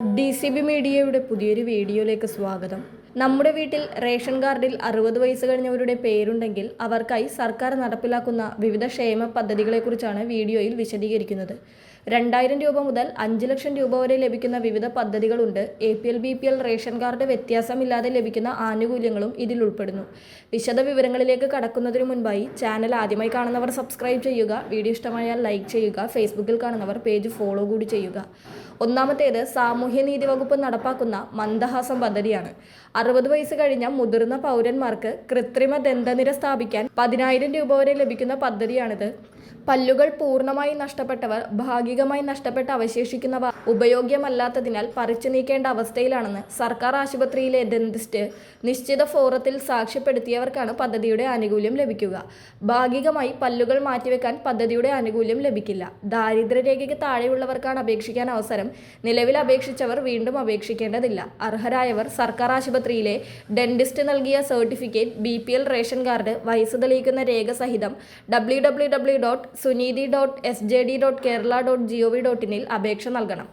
D C B മീഡിയയുടെ പുതിയൊരു വീഡിയോയിലേക്ക് സ്വാഗതം. നമ്മുടെ വീട്ടിൽ റേഷൻ കാർഡിൽ അറുപത് വയസ്സ് കഴിഞ്ഞവരുടെ പേരുണ്ടെങ്കിൽ അവർക്കായി സർക്കാർ നടപ്പിലാക്കുന്ന വിവിധ ക്ഷേമ പദ്ധതികളെക്കുറിച്ചാണ് വീഡിയോയിൽ വിശദീകരിക്കുന്നത്. രണ്ടായിരം രൂപ മുതൽ അഞ്ച് ലക്ഷം രൂപ വരെ ലഭിക്കുന്ന വിവിധ പദ്ധതികളുണ്ട്. A P L B P L ration card വ്യത്യാസമില്ലാതെ ലഭിക്കുന്ന ആനുകൂല്യങ്ങളും ഇതിൽ ഉൾപ്പെടുന്നു. വിശദ വിവരങ്ങളിലേക്ക് കടക്കുന്നതിന് മുൻപായി ചാനൽ ആദ്യമായി കാണുന്നവർ സബ്സ്ക്രൈബ് ചെയ്യുക. വീഡിയോ ഇഷ്ടമായാൽ ലൈക്ക് ചെയ്യുക. ഫേസ്ബുക്കിൽ കാണുന്നവർ പേജ് ഫോളോ കൂടി ചെയ്യുക. ഒന്നാമത്തേത് സാമൂഹ്യനീതി വകുപ്പ് നടപ്പാക്കുന്ന മന്ദഹാസം പദ്ധതിയാണ്. അറുപത് വയസ്സ് കഴിഞ്ഞ മുതിർന്ന പൗരന്മാർക്ക് കൃത്രിമ ദന്തനിര സ്ഥാപിക്കാൻ പതിനായിരം രൂപ വരെ ലഭിക്കുന്ന പദ്ധതിയാണിത്. പല്ലുകൾ പൂർണമായി നഷ്ടപ്പെട്ടവർ ഭാഗികമായി നഷ്ടപ്പെട്ട് അവശേഷിക്കുന്നവ ഉപയോഗ്യമല്ലാത്തതിനാൽ പറിച്ചു നീക്കേണ്ട അവസ്ഥയിലാണെന്ന് സർക്കാർ ആശുപത്രിയിലെ ഡെന്റിസ്റ്റ് നിശ്ചിത ഫോറത്തിൽ സാക്ഷ്യപ്പെടുത്തിയവർക്കാണ് പദ്ധതിയുടെ ആനുകൂല്യം ലഭിക്കുക. ഭാഗികമായി പല്ലുകൾ മാറ്റിവെക്കാൻ പദ്ധതിയുടെ ആനുകൂല്യം ലഭിക്കില്ല. ദാരിദ്ര്യരേഖയ്ക്ക് താഴെയുള്ളവർക്കാണ് അപേക്ഷിക്കാൻ അവസരം. നിലവിൽ അപേക്ഷിച്ചവർ വീണ്ടും അപേക്ഷിക്കേണ്ടതില്ല. അർഹരായവർ സർക്കാർ ആശുപത്രിയിലെ ഡെന്റിസ്റ്റ് നൽകിയ സർട്ടിഫിക്കറ്റ് ബി റേഷൻ കാർഡ് വയസ്സ് തെളിയിക്കുന്ന രേഖ സഹിതം W Suneethi dot S J D dot Kerala dot G O V dot ഇനിൽ അപേക്ഷ നൽകണം.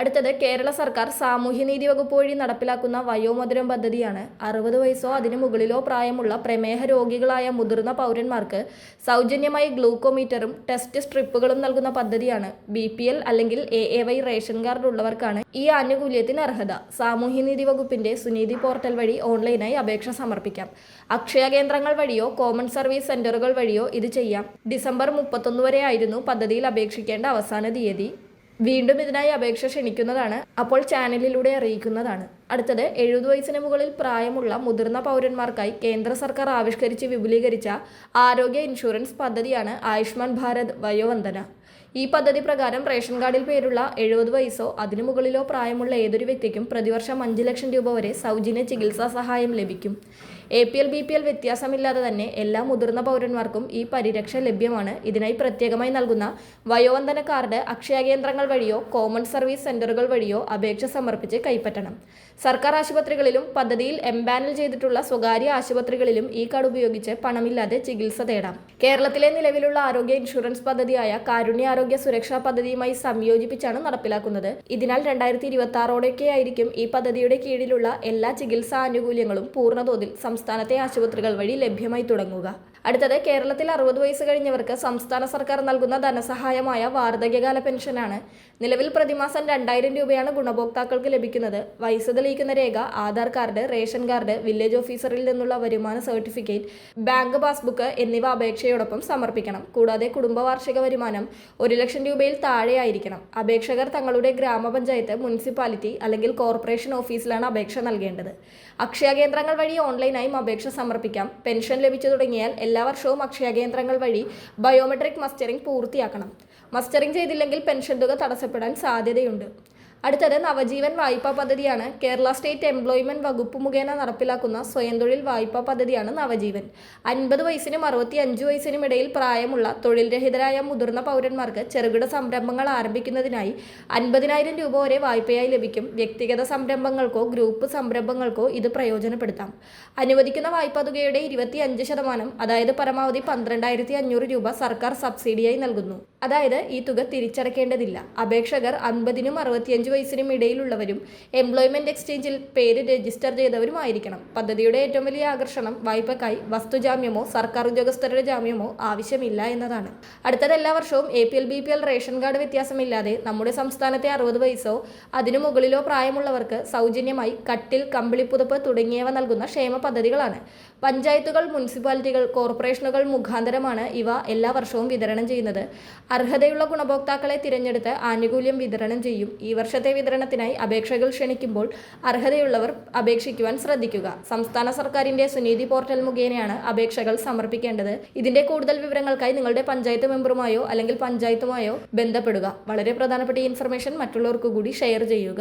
അടുത്തത് കേരള സർക്കാർ സാമൂഹ്യനീതി വകുപ്പ് വഴി നടപ്പിലാക്കുന്ന വയോമധുരം പദ്ധതിയാണ്. അറുപത് വയസ്സോ അതിനു മുകളിലോ പ്രായമുള്ള പ്രമേഹ രോഗികളായ മുതിർന്ന പൗരന്മാർക്ക് സൗജന്യമായി ഗ്ലൂക്കോമീറ്ററും ടെസ്റ്റ് സ്ട്രിപ്പുകളും നൽകുന്ന പദ്ധതിയാണ്. ബി അല്ലെങ്കിൽ A A Y ration card ഉള്ളവർക്കാണ് ഈ ആനുകൂല്യത്തിന് അർഹത. സാമൂഹ്യനീതി വകുപ്പിന്റെ സുനീതി പോർട്ടൽ വഴി ഓൺലൈനായി അപേക്ഷ സമർപ്പിക്കാം. അക്ഷയ കേന്ദ്രങ്ങൾ വഴിയോ കോമൺ സർവീസ് സെന്ററുകൾ വഴിയോ ഇത് ചെയ്യാം. ഡിസംബർ മുപ്പത്തൊന്ന് വരെ ആയിരുന്നു പദ്ധതിയിൽ അപേക്ഷിക്കേണ്ട അവസാന തീയതി. വീണ്ടും ഇതിനായി അപേക്ഷ ക്ഷണിക്കുന്നതാണ്. അപ്പോൾ ചാനലിലൂടെ അറിയിക്കുന്നതാണ്. അടുത്തത് എഴുപത് വയസ്സിന് മുകളിൽ പ്രായമുള്ള മുതിർന്ന പൗരന്മാർക്കായി കേന്ദ്ര സർക്കാർ ആവിഷ്കരിച്ച് വിപുലീകരിച്ച ആരോഗ്യ ഇൻഷുറൻസ് പദ്ധതിയാണ് ആയുഷ്മാൻ ഭാരത് വയോവന്ദന. ഈ പദ്ധതി പ്രകാരം റേഷൻ കാർഡിൽ പേരുള്ള എഴുപത് വയസ്സോ അതിനു മുകളിലോ പ്രായമുള്ള ഏതൊരു വ്യക്തിക്കും പ്രതിവർഷം അഞ്ച് ലക്ഷം രൂപ വരെ സൗജന്യ ചികിത്സാ സഹായം ലഭിക്കും. A P L B P L വ്യത്യാസമില്ലാതെ തന്നെ എല്ലാ മുതിർന്ന പൗരന്മാർക്കും ഈ പരിരക്ഷ ലഭ്യമാണ്. ഇതിനായി പ്രത്യേകമായി നൽകുന്ന വയോവന്ദന കാർഡ് അക്ഷയ കേന്ദ്രങ്ങൾ വഴിയോ കോമൺ സർവീസ് സെന്ററുകൾ വഴിയോ അപേക്ഷ സമർപ്പിച്ച് കൈപ്പറ്റണം. സർക്കാർ ആശുപത്രികളിലും പദ്ധതിയിൽ എംപാനൽ ചെയ്തിട്ടുള്ള സ്വകാര്യ ആശുപത്രികളിലും ഈ കാർഡ് ഉപയോഗിച്ച് പണമില്ലാതെ ചികിത്സ തേടാം. കേരളത്തിലെ നിലവിലുള്ള ആരോഗ്യ ഇൻഷുറൻസ് പദ്ധതിയായ കാരുണ്യ ആരോഗ്യ സുരക്ഷാ പദ്ധതിയുമായി സംയോജിപ്പിച്ചാണ് നടപ്പിലാക്കുന്നത്. ഇതിനാൽ രണ്ടായിരത്തി ഇരുപത്തി ആറോടെയൊക്കെയായിരിക്കും ഈ പദ്ധതിയുടെ കീഴിലുള്ള എല്ലാ ചികിത്സാ ആനുകൂല്യങ്ങളും പൂർണതോതിൽ സംസ്ഥാനത്തെ ആശുപത്രികൾ വഴി ലഭ്യമായി തുടങ്ങുക. അടുത്തത് കേരളത്തിൽ അറുപത് വയസ്സ് കഴിഞ്ഞവർക്ക് സംസ്ഥാന സർക്കാർ നൽകുന്ന ധനസഹായമായ വാർദ്ധക്യകാല പെൻഷനാണ്. നിലവിൽ പ്രതിമാസം രണ്ടായിരം രൂപയാണ് ഗുണഭോക്താക്കൾക്ക് ലഭിക്കുന്നത്. വയസ്സ് തെളിയിക്കുന്ന രേഖ Aadhaar card ration card village ഓഫീസറിൽ നിന്നുള്ള വരുമാന സർട്ടിഫിക്കറ്റ് ബാങ്ക് പാസ്ബുക്ക് എന്നിവ അപേക്ഷയോടൊപ്പം സമർപ്പിക്കണം. കൂടാതെ കുടുംബ വാർഷിക വരുമാനം ഒരു ലക്ഷം രൂപയിൽ താഴെയായിരിക്കണം. അപേക്ഷകർ തങ്ങളുടെ ഗ്രാമപഞ്ചായത്ത് മുനിസിപ്പാലിറ്റി അല്ലെങ്കിൽ കോർപ്പറേഷൻ ഓഫീസിലാണ് അപേക്ഷ നൽകേണ്ടത്. അക്ഷയ കേന്ദ്രങ്ങൾ വഴി ഓൺലൈനായും അപേക്ഷ സമർപ്പിക്കാം. പെൻഷൻ ലഭിച്ചു തുടങ്ങിയാൽ എല്ലാ വർഷവും അക്ഷയ കേന്ദ്രങ്ങൾ വഴി ബയോമെട്രിക് മസ്റ്ററിംഗ് പൂർത്തിയാക്കണം. മസ്റ്ററിംഗ് ചെയ്തില്ലെങ്കിൽ പെൻഷൻ തുക തടസ്സപ്പെടാൻ സാധ്യതയുണ്ട്. അടുത്തത് നവജീവൻ വായ്പാ പദ്ധതിയാണ്. കേരള സ്റ്റേറ്റ് എംപ്ലോയ്മെന്റ് വകുപ്പ് മുഖേന നടപ്പിലാക്കുന്ന സ്വയം തൊഴിൽ വായ്പാ പദ്ധതിയാണ് നവജീവൻ. അൻപത് വയസ്സിനും അറുപത്തി അഞ്ച് വയസ്സിനും ഇടയിൽ പ്രായമുള്ള തൊഴിൽ രഹിതരായ മുതിർന്ന പൗരന്മാർക്ക് ചെറുകിട സംരംഭങ്ങൾ ആരംഭിക്കുന്നതിനായി അൻപതിനായിരം രൂപ വരെ വായ്പയായി ലഭിക്കും. വ്യക്തിഗത സംരംഭങ്ങൾക്കോ ഗ്രൂപ്പ് സംരംഭങ്ങൾക്കോ ഇത് പ്രയോജനപ്പെടുത്താം. അനുവദിക്കുന്ന വായ്പാ തുകയുടെ ഇരുപത്തി അഞ്ച് ശതമാനം അതായത് പരമാവധി പന്ത്രണ്ടായിരത്തി അഞ്ഞൂറ് രൂപ സർക്കാർ സബ്സിഡിയായി നൽകുന്നു. അതായത് ഈ തുക തിരിച്ചടക്കേണ്ടതില്ല. അപേക്ഷകർ അൻപതിനും അറുപത്തിയഞ്ച് വയസ്സിനും ഇടയിലുള്ളവരും എംപ്ലോയ്മെന്റ് എക്സ്ചേഞ്ചിൽ പേര് രജിസ്റ്റർ ചെയ്തവരുമായിരിക്കണം. പദ്ധതിയുടെ ഏറ്റവും വലിയ ആകർഷണം വായ്പക്കായി വസ്തുജാമ്യമോ സർക്കാർ ഉദ്യോഗസ്ഥരുടെ ജാമ്യമോ ആവശ്യമില്ല എന്നതാണ്. അടുത്തത് എല്ലാ വർഷവും A P L B P L ration card വ്യത്യാസമില്ലാതെ നമ്മുടെ സംസ്ഥാനത്തെ അറുപത് വയസ്സോ അതിനു മുകളിലോ പ്രായമുള്ളവർക്ക് സൗജന്യമായി കട്ടിൽ കമ്പിളിപ്പുതപ്പ് തുടങ്ങിയവ നൽകുന്ന ക്ഷേമ പദ്ധതികളാണ്. പഞ്ചായത്തുകൾ മുനിസിപ്പാലിറ്റികൾ കോർപ്പറേഷനുകൾ മുഖാന്തരമാണ് ഇവ എല്ലാ വർഷവും വിതരണം ചെയ്യുന്നത്. അർഹതയുള്ള ഗുണഭോക്താക്കളെ തിരഞ്ഞെടുത്ത് ആനുകൂല്യം വിതരണം ചെയ്യും. ഈ വർഷത്തെ വിതരണത്തിനായി അപേക്ഷകൾ ക്ഷണിക്കുമ്പോൾ അർഹതയുള്ളവർ അപേക്ഷിക്കുവാൻ ശ്രദ്ധിക്കുക. സംസ്ഥാന സർക്കാരിന്റെ സുനീതി പോർട്ടൽ മുഖേനയാണ് അപേക്ഷകൾ സമർപ്പിക്കേണ്ടത്. ഇതിന്റെ കൂടുതൽ വിവരങ്ങൾക്കായി നിങ്ങളുടെ പഞ്ചായത്ത് മെമ്പറുമായോ അല്ലെങ്കിൽ പഞ്ചായത്തുമായോ ബന്ധപ്പെടുക. വളരെ പ്രധാനപ്പെട്ട ഈ ഇൻഫർമേഷൻ മറ്റുള്ളവർക്ക് കൂടി ഷെയർ ചെയ്യുക.